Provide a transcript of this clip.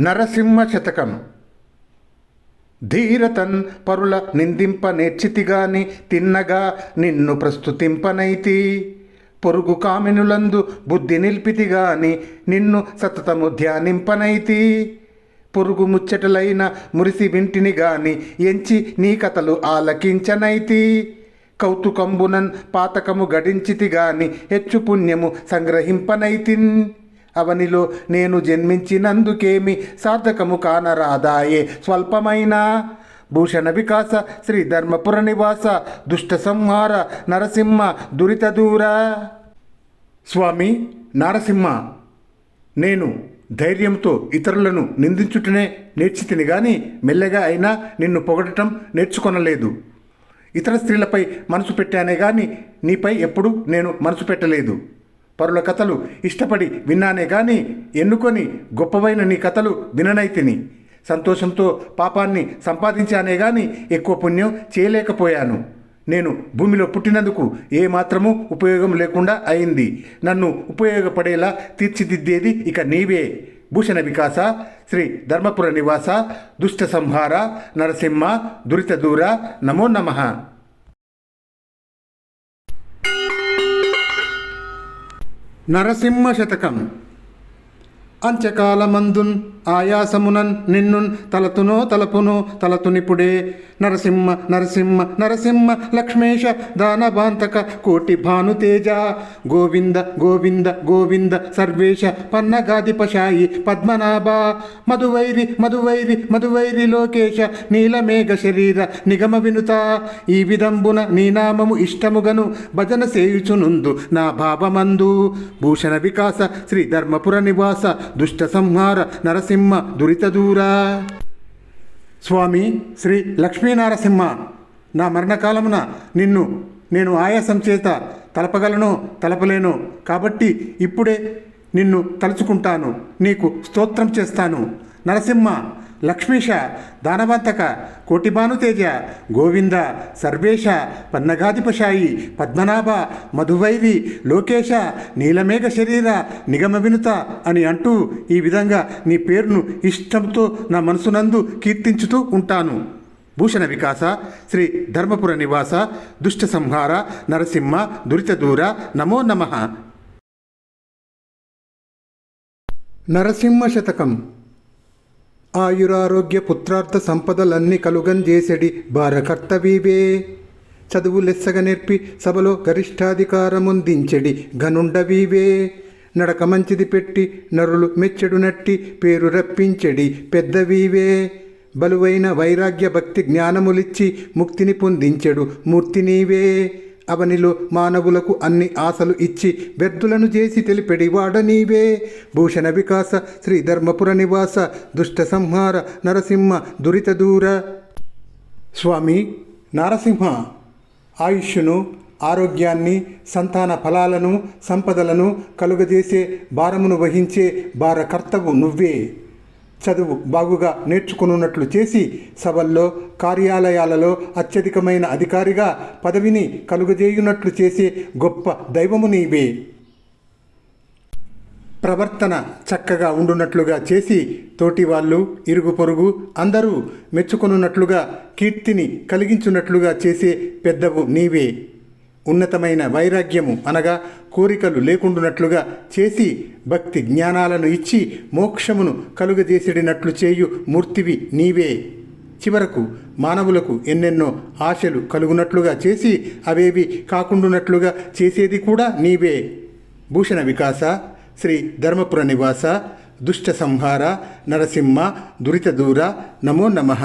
నరసింహ శతకం ధీరతన్ పరుల నిందింప నేర్చితిగాని తిన్నగా నిన్ను ప్రస్తుతింపనైతి. పొరుగు కామినులందు బుద్ధి నిల్పితిగాని నిన్ను సతతము ధ్యానింపనైతి. పొరుగు ముచ్చటలైన మురిసి వింటిని గాని ఎంచి నీ కథలు ఆలకించనైతి. కౌతుకంబునన్ పాతకము గడించితి గాని హెచ్చు పుణ్యము సంగ్రహింపనైతిన్. అవనిలో నేను జన్మించినందుకేమి సార్థకము కానరాదాయే. స్వల్పమైన భూషణ వికాస శ్రీ ధర్మపుర నివాస దుష్ట సంహార నరసింహ దురిత దూర. స్వామి నరసింహ నేను ధైర్యంతో ఇతరులను నిందించుటనే నేర్చితిని గాని మెల్లగా అయినా నిన్ను పొగడటం నేర్చుకొనలేదు. ఇతర స్త్రీలపై మనసు పెట్టానే గాని నీపై ఎప్పుడు నేను మనసు పెట్టలేదు. పరుల కథలు ఇష్టపడి విన్నానే కానీ ఎన్నుకొని గొప్పవైన నీ కథలు విననైతిని సంతోషంతో పాపాన్ని సంపాదించానే గాని ఎక్కువ పుణ్యం చేయలేకపోయాను. నేను భూమిలో పుట్టినందుకు ఏ మాత్రము ఉపయోగం లేకుండా అయింది. నన్ను ఉపయోగపడేలా తీర్చిదిద్దేది ఇక నీవే. భూషణ వికాస శ్రీ ధర్మపుర నివాస దుష్ట సంహార నరసింహ దురిత దూర నమో నమః. నరసింహ శతకం. అంత్యకాలమందున్ ఆయాసమునన్ నిన్నున్ తలతునో తలపునో తలతునిపుడే. నరసింహ నరసింహ నరసింహ లక్ష్మేశ దానభాంతక కోటి భానుతేజ. గోవింద గోవింద గోవింద సర్వేశ పన్నగాదిపశాయి పద్మనాభ. మధువైరి మధువైరి మధువైరి లోకేశ నీలమేఘ శరీర నిగమ వినుత. ఈ విధంబున నీ నామము ఇష్టముగను భజన సేయుచునుందు నా భావమందు. భూషణ వికాస శ్రీ ధర్మపుర నివాస దుష్ట సంహార నరసింహ దురిత దూరా. స్వామి శ్రీ లక్ష్మీనరసింహ నా మరణకాలమున నిన్ను నేను ఆయాసం చేత తలపగలను తలపలేను. కాబట్టి ఇప్పుడే నిన్ను తలుచుకుంటాను. నీకు స్తోత్రం చేస్తాను. నరసింహ లక్ష్మీష దానవంతక కోటిభానుతేజ గోవింద సర్వేశ పన్నగాధిపశాయి పద్మనాభ మధువైరి లోకేశ నీలమేఘ శరీర నిగమ వినుత అని అంటూ ఈ విధంగా నీ పేరును ఇష్టంతో నా మనసునందు కీర్తించుతూ ఉంటాను. భూషణ వికాస శ్రీ ధర్మపుర నివాస దుష్ట సంహార నరసింహ దురిత దూర నమో నమః. నరసింహ శతకం ఆయురారోగ్య పుత్రార్థ సంపదలన్నీ కలుగంజేసెడి భారకర్తవీవే. చదువు లెస్సగ నేర్పి సభలో గరిష్టాధికారముందించెడి గనుండవీవే నడక మంచిది పెట్టి నరులు మెచ్చెడు నట్టి పేరు రప్పించెడి పెద్దవీవే. బలువైన వైరాగ్య భక్తి జ్ఞానములిచ్చి ముక్తిని పొందించెడు మూర్తి నీవే అవనిలో మానవులకు అన్ని ఆశలు ఇచ్చి వ్యర్థులను చేసి తెలిపెడివాడ నీవే. భూషణ వికాస శ్రీ ధర్మపుర నివాస దుష్ట సంహార నరసింహ దురిత దూర. స్వామి నరసింహ ఆయుష్ను ఆరోగ్యాన్ని సంతాన ఫలాలను సంపదలను కలుగజేసే భారమును వహించే భారకర్తవు నువ్వే. చదువు బాగుగా నేర్చుకునున్నట్లు చేసి సభల్లో కార్యాలయాలలో అత్యధికమైన అధికారిగా పదవిని కలుగజేయునట్లు చేసే గొప్ప దైవము నీవే. ప్రవర్తన చక్కగా ఉండునట్లుగా చేసి తోటి వాళ్ళు ఇరుగు పొరుగు అందరూ మెచ్చుకొనున్నట్లుగా కీర్తిని కలిగించున్నట్లుగా చేసే పెద్దవు నీవే. ఉన్నతమైన వైరాగ్యము అనగా కోరికలు లేకుండునట్లుగా చేసి భక్తి జ్ఞానాలను ఇచ్చి మోక్షమును కలుగజేసిడినట్లు చేయు మూర్తివి నీవే. చివరకు మానవులకు ఎన్నెన్నో ఆశలు కలుగునట్లుగా చేసి అవేవి కాకుండునట్లుగా చేసేది కూడా నీవే. భూషణ వికాస శ్రీ ధర్మపుర నివాస దుష్ట సంహార నరసింహ దురితదూర నమో నమః.